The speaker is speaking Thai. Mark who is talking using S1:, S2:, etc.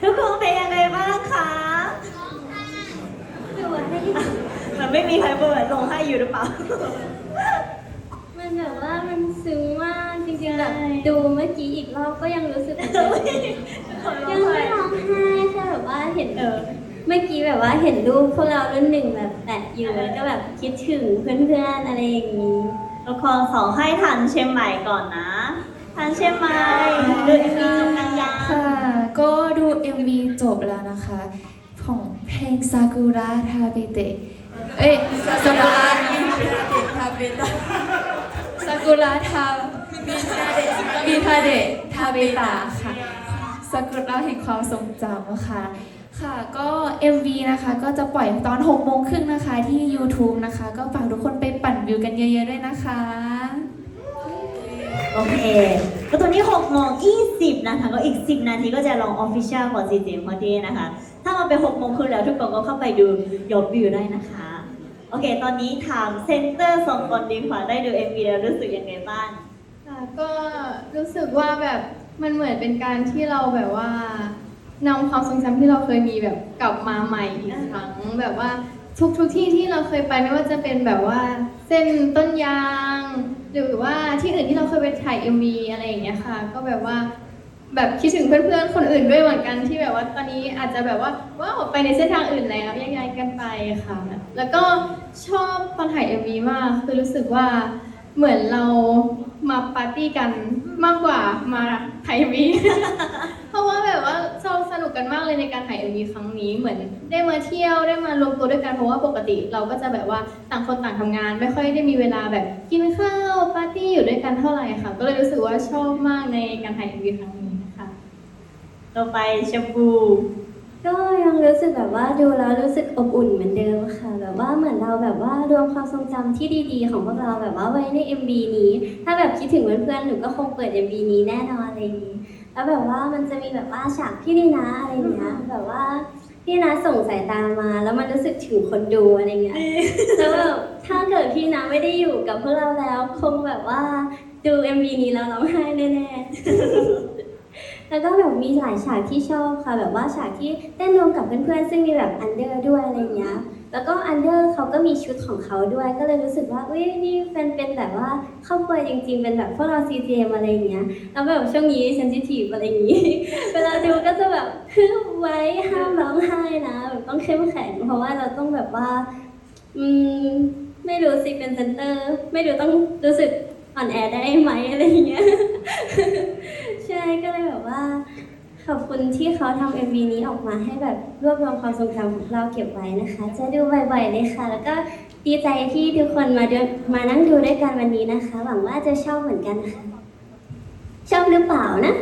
S1: ทุกคนเป็นยังไงบ้างคะ
S2: หนูให้
S1: มันไม่มีใครเปิดลงให้อยู่หรือเปล่า
S2: มันแบบว่ามันซึ้งมากจริงๆแบบดูเมื่อกี้อีกรอบก็ยังรู้สึกยังไม่ร้องไห้ใช่แบบว่าเห็น
S1: เออ
S2: เมื่อกี้แบบว่าเห็นรูปพวกเรารุ่นหนึ่งแบบแปะอยู่แล้วก็แบบคิดถึงเพื่อนๆอะไรอย่างนี้
S1: ละครสองให้ทันเชียงใหม่ก่อนนะ ทันเชียงใหม่ดูเอ็มวีจบกันยัง
S3: ค่ะ ก็ดู MV จบแล้วนะคะ ของเพลงซากุระทาเบเตะเอ้ยซากุระทาเบตะซากุระทาบิทาเดะทาเบตะค่ะซากุระแห่งความทรงจำค่ะ ค่ะก็ MV นะคะ ก็จะปล่อยตอน6โมงครึ่งนะคะที่ YouTube นะคะ ก็ฝากทุกคนไปปั่นวิวกันเยอะๆด้วยนะคะ
S1: โอเค ก็ตอนนี้6โมง20นะคะ ก็อีก 10 นาทีก็จะลงออฟฟิเชียลของ CJ พอดีนะคะ ถ้ามันเป็น6โมงครึ่งแล้วทุกคนก็เข้าไปดูยอดวิวได้นะคะ โอเค ตอนนี้ถามเซนเตอร์สองคนดีกว่าได้ดู MV แล้วรู้สึกยังไงบ้าง
S4: ค่ะก็รู้สึกว่าแบบมันเหมือนเป็นการที่เราแบบว่า นำความทรงจำที่เราเคยมีแบบกลับมาใหม่อีกครั้งแบบว่าทุกทุกที่ที่เราเคยไปไม่ว่าจะเป็นแบบว่าเส้นต้นยาง หรือว่าที่อื่นที่เราเคยไปถ่าย MV อะไรอย่างเงี้ยค่ะ ก็แบบว่าแบบคิดถึงเพื่อนๆ คนอื่นด้วยเหมือนกันที่แบบว่าตอนนี้อาจจะแบบว่าว้าวไปในเส้นทางอื่นแล้วแยกย้ายกันไปค่ะ แล้วก็ชอบตอนถ่าย MV มากคือรู้สึกว่าเหมือนเรา มาปาร์ตี้กันมากกว่ามาถ่าย MV เพราะว่าแบบว่าเราสนุกกันมากเลยในการถ่าย MV ครั้งนี้เหมือน ได้มาเที่ยวได้มารวมตัวด้วยกันเพราะว่าปกติเราก็จะแบบว่าต่างคนต่างทำงาน ไม่ค่อยได้มีเวลาแบบกินข้าวปาร์ตี้อยู่ด้วยกันเท่าไหร่ค่ะ ก็เลยรู้สึกว่าชอบมากในการถ่าย MV ครั้งนี้นะคะ
S1: ต่อไปชมพู
S2: ก็ยังรู้สึกแบบว่าดูแล้วรู้สึกอบอุ่นเหมือนเดิมค่ะ แบบว่าเหมือนเราแบบว่ารวมความทรงจำที่ดีๆ ของพวกเราแบบว่าไว้ใน MV นี้ ถ้าแบบคิดถึงเพื่อนๆหนูก็คงเปิด MV นี้แน่นอนอะไรอย่างนี้ แล้วแบบว่ามันจะมีแบบว่าฉากพี่ดีนะอะไรอย่างเงี้ยแบบว่าพี่นะส่งสายตามา แล้วมันรู้สึกถึงคนดูอะไรเงี้ยแล้วแบบถ้าเกิดพี่นะไม่ได้อยู่กับพวกเราแล้ว คงแบบว่าดู MV นี้แล้วร้องไห้แน่ๆ แล้วก็แบบมีหลายฉากที่ชอบค่ะ แบบว่าฉากที่เต้นรวมกับเพื่อนๆ ซึ่งมีแบบอันเดอร์ด้วยอะไรเงี้ย แล้วก็อันเดอร์เขาก็มีชุดของเขาด้วย ก็เลยรู้สึกว่าอุ้ยนี่เป็นเป็นแบบว่าครอบครัวจริงๆ เป็นแบบพวกเรา CGM อะไรเงี้ย แล้วแบบช่วงนี้เซนซิทีฟอะไรอย่างงี้ เวลาดูก็จะแบบฮึบไว้ห้ามร้องไห้นะแบบต้องเข้มแข็ง เพราะว่าเราต้องแบบว่า อืมไม่รู้สิเป็นเซนเตอร์ ไม่รู้ต้องรู้สึกอ่อนแอได้ไหมอะไรเงี้ย ก็เลยแบบว่า ขอบคุณที่เขาทำเอ็มวีนี้ออกมาให้แบบรวบรวมความทรงจำของเราเก็บไว้นะคะ จะดูบ่อยๆเลยค่ะ แล้วก็ดีใจที่ทุกคนมาดูมานั่งดูด้วยกันวันนี้นะคะ หวังว่าจะชอบเหมือนกันค่ะชอบหรือเปล่านะ